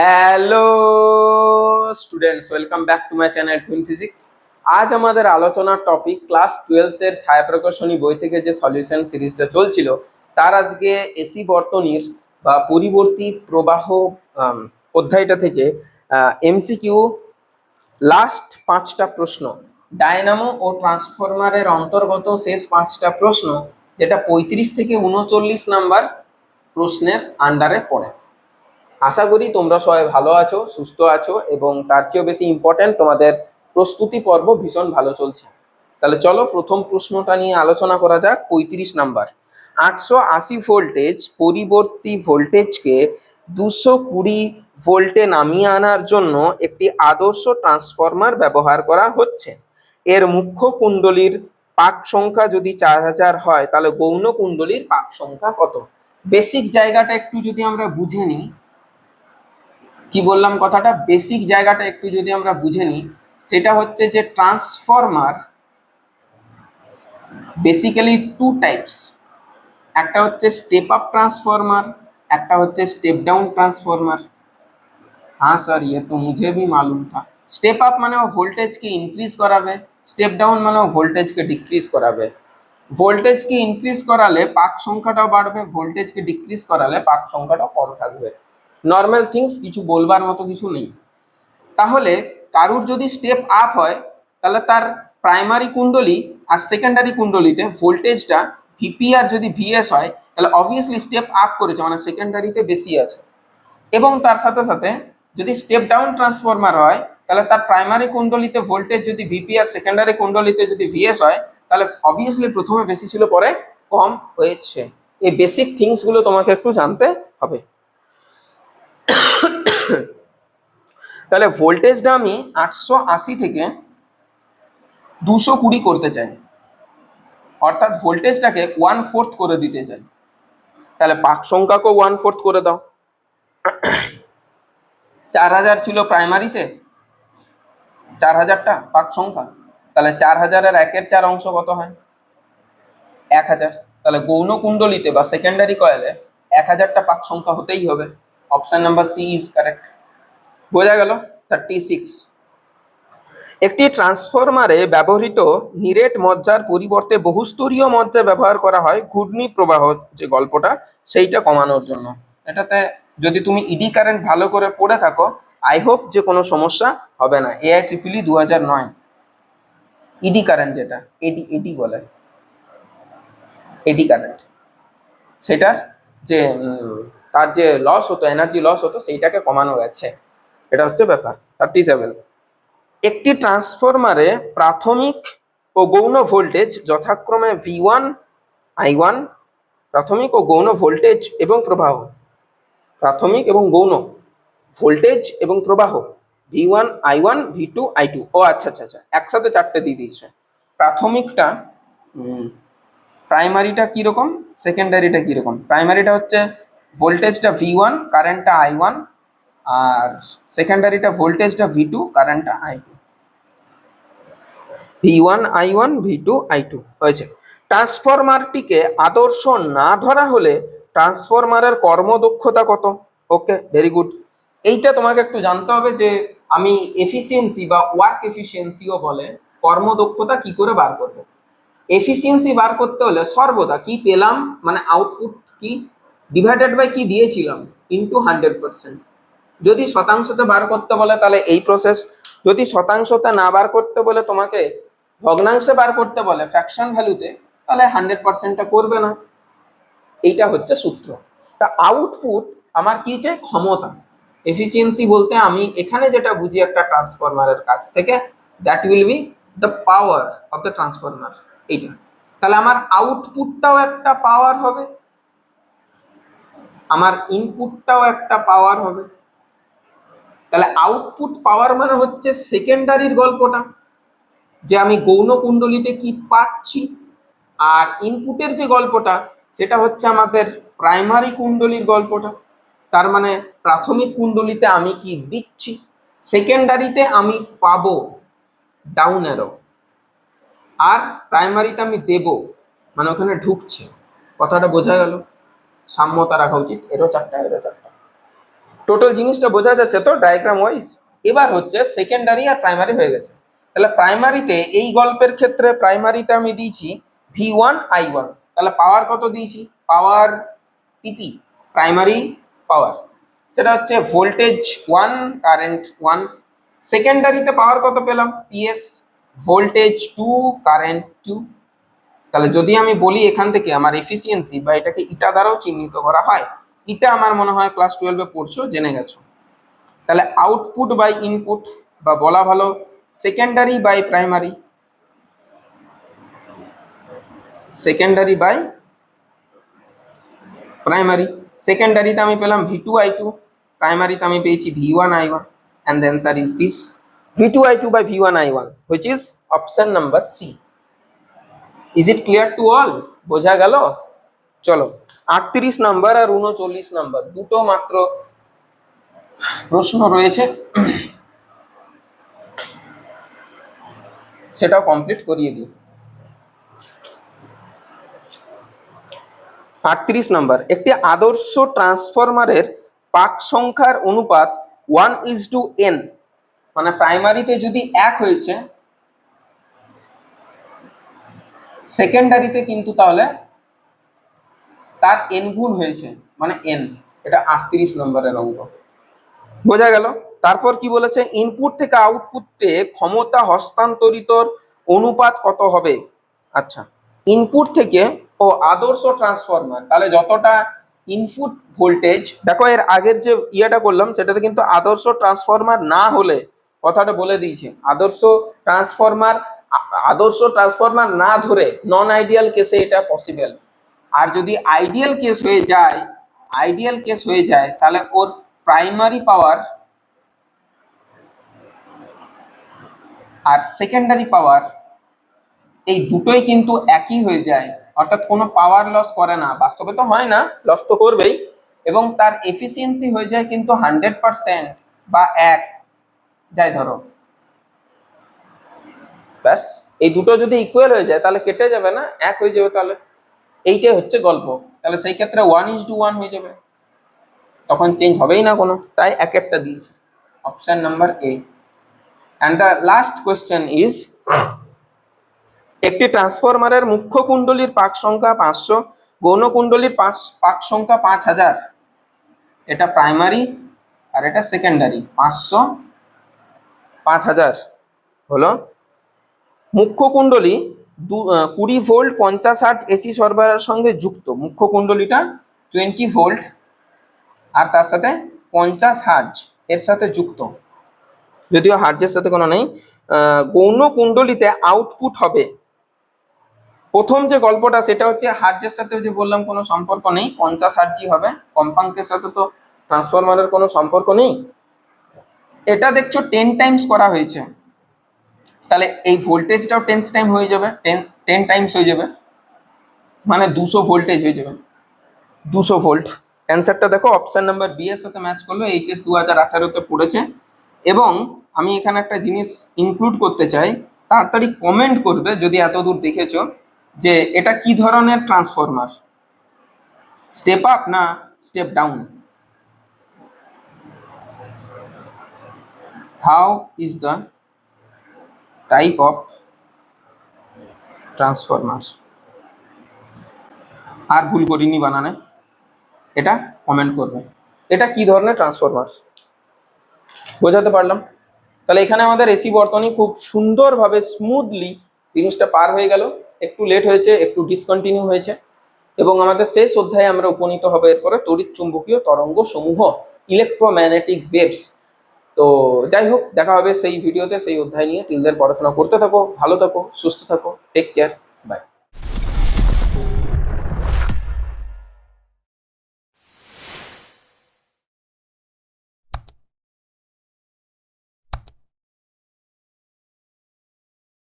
Hello students welcome back to my channel twin physics আজ আমাদের আলোচনার টপিক ক্লাস টুয়েলথের ছায়াপ্রকাশনী বই থেকে যে সলিউশন সিরিজটা চলছিল, তার আজকে এসি বর্তনীর বা পরিবর্তী প্রবাহ অধ্যায়টা থেকে এমসিকিউ লাস্ট পাঁচটা প্রশ্ন, ডায়নামো ও ট্রান্সফরমারের অন্তর্গত শেষ পাঁচটা প্রশ্ন, যেটা পঁয়ত্রিশ থেকে উনচল্লিশ নাম্বার প্রশ্নের আন্ডারে পড়ে। আশা করি তোমরা সবাই ভালো আছো, সুস্থ আছো এবং তার চেয়েও বেশি ইম্পর্ট্যান্ট তোমাদের প্রস্তুতি পর্ব ভীষণ ভালো চলছে। তাহলে চলো প্রথম প্রশ্নটা নিয়ে আলোচনা করা যাক, পঁয়ত্রিশ নাম্বার। আটশো আশি ভোল্টেজ পরিবর্তী ভোল্টেজকে দুশো কুড়ি ভোল্টে নামিয়ে আনার জন্য একটি আদর্শ ট্রান্সফরমার ব্যবহার করা হচ্ছে। এর মুখ্য কুণ্ডলীর পাক সংখ্যা যদি চার হাজার হয়, তাহলে গৌণ কুণ্ডলীর পাক সংখ্যা কত? বেসিক জায়গাটা একটু যদি আমরা বুঝে নিই কি বললাম কথাটা? বেসিক জায়গাটা একটু যদি আমরা বুঝে নিই, সেটা হচ্ছে যে ট্রান্সফরমার বেসিক্যালি টু টাইপস একটা হচ্ছে স্টেপ আপ ট্রান্সফরমার একটা হচ্ছে স্টেপ ডাউন ট্রান্সফরমার হ্যাঁ স্যার ইয়ে তো মুঝে ভি मालूम था স্টেপ আপ মানে ভোল্টেজ ভোল্টেজকে ইনক্রিজ করাবে স্টেপ ডাউন মানে ভোল্টেজ ভোল্টেজকে ডিক্রিজ করাবে। ভোল্টেজকে ইনক্রিজ করালে পাক সংখ্যাটাও বাড়বে ভোল্টেজকে ডিক্রিজ করালে পাক সংখ্যাটাও কম থাকবে। নর্মাল থিংস কিছু বলবার মতো কিছু নেই। তাহলে কারুর যদি স্টেপ আপ হয়, তাহলে তার প্রাইমারি কুণ্ডলী আর সেকেন্ডারি কুণ্ডলীতে ভোল্টেজটা ভিপি আর যদি ভিএস হয়, তাহলে অবভিয়াসলি স্টেপ আপ করেছে মানে সেকেন্ডারিতে বেশি আছে। এবং তার সাথে সাথে যদি স্টেপ ডাউন ট্রান্সফরমার হয়, তাহলে তার প্রাইমারি কুণ্ডলীতে ভোল্টেজ যদি ভিপি আর সেকেন্ডারি কুণ্ডলীতে যদি ভিএস হয়, তাহলে অবভিয়াসলি প্রথমে বেশি ছিল, পরে কম হয়েছে। এই বেসিক থিংসগুলো তোমাকে একটু জানতে হবে। তাহলে ভোল্টেজটা আমি আটশো আশি থেকে দুশো কুড়ি করতে চাই। অর্থাৎ ভোল্টেজটাকে ওয়ান ফোর্থ করে দিতে চাই। তাহলে পাক সংখ্যাকেও ওয়ান ফোর্থ করে দাও। চার হাজার ছিল প্রাইমারিতে চার হাজারটা পাক সংখ্যা তাহলে চার হাজারের একের চার অংশ কত হয়? এক হাজার। তাহলে গৌণ কুণ্ডলিতে বা সেকেন্ডারি কয়েলে এক হাজারটা পাক সংখ্যা হতেই হবে। Option number C is correct বোঝা গেল? থার্টি সিক্স একটি ট্রান্সফরমারে ব্যবহৃত নিরেট মজ্জার পরিবর্তে বহুস্তরীয় মজ্জা ব্যবহার করা হয় ঘূর্ণি প্রবাহ যে গল্পটা, সেইটা কমানোর জন্য। এটাতে যদি তুমি ইডি কারেন্ট ভালো করে পড়ে থাকো আই হোপ যে কোনো সমস্যা হবে না। এআই ট্রিপলি দু হাজার নয়। ইডি কারেন্ট যেটা এডি এডি বলে। এডি কারেন্ট সেটার যে তার যে লস হতো এনার্জি লস হতো, সেইটাকে কমানো গেছে। এটা হচ্ছে ব্যাপার থার্টি সেভেন একটি ট্রান্সফরমারে প্রাথমিক ও গৌণ ভোল্টেজ যথাক্রমে ভি ওয়ান আই ওয়ান প্রাথমিক ও গৌণ ভোল্টেজ এবং প্রবাহ। প্রাথমিক এবং গৌণ ভোল্টেজ এবং প্রবাহ V one I one V two I two ও আচ্ছা আচ্ছা আচ্ছা একসাথে চারটে দিয়ে দিয়েছে। প্রাথমিকটা প্রাইমারিটা কীরকম সেকেন্ডারিটা কীরকম? প্রাইমারিটা হচ্ছে ভোল্টেজটা ভি ওয়ান কারেন্টটা আই ওয়ান আর সেকেন্ডারিটা ভোল্টেজটা ভি টু কারেন্টটা I two V one I one V two I two হয়েছে। ট্রান্সফরমারটিকে আদর্শ না ধরা হলে ট্রান্সফরমারের কর্মদক্ষতা কত? ওকে ভেরি গুড এইটা তোমাকে একটু জানতে হবে যে আমি এফিসিয়েন্সি বা ওয়ার্ক এফিসিয়েন্সিও বলে, কর্মদক্ষতা কি করে বার করব? এফিসিয়েন্সি বার করতে হলে সর্বদা কি পেলাম? মানে আউটপুট কি? ডিভাইডেড বাই কি দিয়েছিলাম? ইন্টু হান্ড্রেড পার্সেন্ট যদি শতাংশতে বার করতে বলে, তাহলে এই প্রসেস যদি শতাংশতে না বার করতে বলে তোমাকে ভগ্নাংশে বার করতে বলে ফ্র্যাকশন ভ্যালুতে তাহলে হান্ড্রেড পার্সেন্টটা করবে না। এইটা হচ্ছে সূত্র। তা আউটপুট আমার কি চাই? ক্ষমতা। এফিসিয়েন্সি বলতে আমি এখানে যেটা বুঝি একটা ট্রান্সফরমারের কাছ থেকে that will be the power of the transformer এইটা। তাহলে আমার আউটপুটটাও একটা পাওয়ার হবে। আমার ইনপুটটাও একটা পাওয়ার হবে। তাহলে আউটপুট পাওয়ার মানে হচ্ছে সেকেন্ডারির গল্পটা, যে আমি গৌণ কুণ্ডলিতে কি পাচ্ছি, আর ইনপুটের যে গল্পটা, সেটা হচ্ছে আমাদের প্রাইমারি কুণ্ডলীর গল্পটা। তার মানে প্রাথমিক কুণ্ডলিতে আমি কি দিচ্ছি সেকেন্ডারিতে আমি পাবো ডাউন অ্যারো আর প্রাইমারিতে আমি দেব মানে ওখানে ঢুকছে। কথাটা বোঝা গেল? সাম্যতা রাখা উচিত। এরও চারটা এরও চারটা। টোটাল জিনিসটা বোঝা যাচ্ছে তো ডায়াগ্রাম ওয়াইজ এবার হচ্ছে সেকেন্ডারি আর প্রাইমারি হয়ে গেছে। তাহলে প্রাইমারিতে এই গল্পের ক্ষেত্রে প্রাইমারিতে আমি দিয়েছি ভি ওয়ান আই ওয়ান তাহলে পাওয়ার কত দিয়েছি? পাওয়ার পিপি প্রাইমারি পাওয়ার সেটা হচ্ছে ভোল্টেজ ওয়ান কারেন্ট ওয়ান সেকেন্ডারিতে পাওয়ার কত পেলাম? PS voltage two current two তাহলে যদি আমি বলি এখান থেকে আমার এফিসিয়েন্সি বা এটাকে ইটা দ্বারাও চিহ্নিত করা হয়, ইটা আমার মনে হয় ক্লাস টুয়েলভে পড়ছো, জেনে গেছো। তাহলে আউটপুট বাই ইনপুট বা বলা ভালো secondary by primary secondary by primary সেকেন্ডারিতে আমি পেলাম ভি টু আই টু প্রাইমারিতে আমি পেয়েছি V one I one and the answer is this V two I two by V one I one which is option number C is it clear to all বোঝা গেল? চলো, আটত্রিশ number আর উনচল্লিশ number, দুটো মাত্র প্রশ্ন রয়েছে। সেটাও কমপ্লিট করিয়ে দিই। আটত্রিশ নাম্বার, একটি আদর্শ ট্রান্সফরমারের পাক সংখ্যার অনুপাত ওয়ান ইজ টু এন মানে প্রাইমারিতে যদি এক হয়েছে সেকেন্ডারিতে কিন্তু তাহলে তার এন গুণ হয়েছে মানে এন এটা আটত্রিশ নম্বরের অঙ্ক। বোঝা গেল? তারপর কি বলেছে? ইনপুট থেকে আউটপুটে ক্ষমতা হস্তান্তরিতর অনুপাত কত হবে? আচ্ছা ইনপুট থেকে ও আদর্শ ট্রান্সফরমার তাহলে যতটা ইনপুট ভোল্টেজ দেখো এর আগের যে ইয়েটা করলাম, সেটাতে কিন্তু আদর্শ ট্রান্সফরমার না হলে কথাটা বলে দিয়েছি। আদর্শ ট্রান্সফরমার আদর্শ ট্রান্সফরমার না ধরে নন আইডিয়াল কেসে এটা পসিবল আর যদি আইডিয়াল কেস হয়ে যায় আইডিয়াল কেস হয়ে যায়, তাহলে ওর প্রাইমারি পাওয়ার আর সেকেন্ডারি পাওয়ার এই দুটোই কিন্তু একই হয়ে যায়। অর্থাৎ কোনো পাওয়ার লস করে না। বাস্তবে তো হয় না লস তো করবেই। এবং তার এফিসিয়েন্সি হয়ে যায় কিন্তু হান্ড্রেড পার্সেন্ট বা এক। যাই ধরো। ব্যাস, এই দুটো যদি ইকুয়াল হয়ে যায়, তাহলে কেটে যাবে না, এক হয়ে যাবে তাহলে। এইটাই হচ্ছে গল্প। তাহলে সেই ক্ষেত্রে ওয়ান ইজ টু ওয়ান হয়ে যাবে। তখন চেঞ্জ হবেই না কোনো। তাই এক একটা দিয়েছে। Option number A and the last question is একটি ট্রান্সফরমারের মুখ্য কুণ্ডলীর পাক সংখ্যা পাঁচশো, গৌণ কুণ্ডলীর পাঁচ, পাক সংখ্যা পাঁচ হাজার। এটা প্রাইমারি আর এটা সেকেন্ডারি পাঁচশো, পাঁচ হাজার। হলো মুখ্য কুণ্ডলী দু কুড়ি ভোল্ট পঞ্চাশ হার্জ এসি সরবরাহের সঙ্গে যুক্ত। মুখ্য কুণ্ডলীটা টোয়েন্টি ভোল্ট আর তার সাথে পঞ্চাশ হার্জ এর সাথে যুক্ত। যদিও হার্জের সাথে কোনো নেই গৌণ কুণ্ডলীতে আউটপুট হবে। প্রথম যে গল্পটা, সেটা হচ্ছে হার্জের সাথে যে বললাম, কোনো সম্পর্ক নেই, পঞ্চাশ হার্জই হবে। কম্পাঙ্কের সাথে তো ট্রান্সফরমারের কোনো সম্পর্ক নেই। এটা দেখছ টেন টাইমস করা হয়েছে। তাহলে এই ভোল্টেজটাও টেন টাইম হয়ে যাবে টেন টেন টাইমস হয়ে যাবে। মানে দুশো ভোল্টেজ হয়ে যাবে। দুশো ভোল্ট অ্যান্সারটা দেখো অপশান নাম্বার বি এর সাথে ম্যাচ করল এইচএস দু হাজার আঠারোতে পড়েছে। এবং আমি এখানে একটা জিনিস ইনক্লুড করতে চাই, তাড়াতাড়ি কমেন্ট করবে যদি এত দূর দেখেছ যে এটা কি ধরনের ট্রান্সফরমার স্টেপ আপ না step down how is the type of transformer আর ভুল করিনি বানানে। এটা কমেন্ট করবে। এটা কি ধরনের ট্রান্সফরমার বোঝাতে পারলাম। তাহলে এখানে আমাদের এসি বর্তনী খুব সুন্দরভাবে স্মুথলি জিনিসটা পার হয়ে গেল। একটু লেট হয়েছে, একটু ডিসকন্টিনিউ হয়েছে। এবং আমাদের শেষ অধ্যায়ে আমরা উপনীত হবে এরপরে তড়িৎ চুম্বকীয় তরঙ্গ সমূহ ইলেকট্রোম্যাগনেটিক ওয়েভস তো যাই হোক দেখা হবে সেই ভিডিওতে, সেই অধ্যায় নিয়ে। টিলদের পড়াশোনা করতে থাকো, ভালো থাকো, সুস্থ থাকো টেক কেয়ার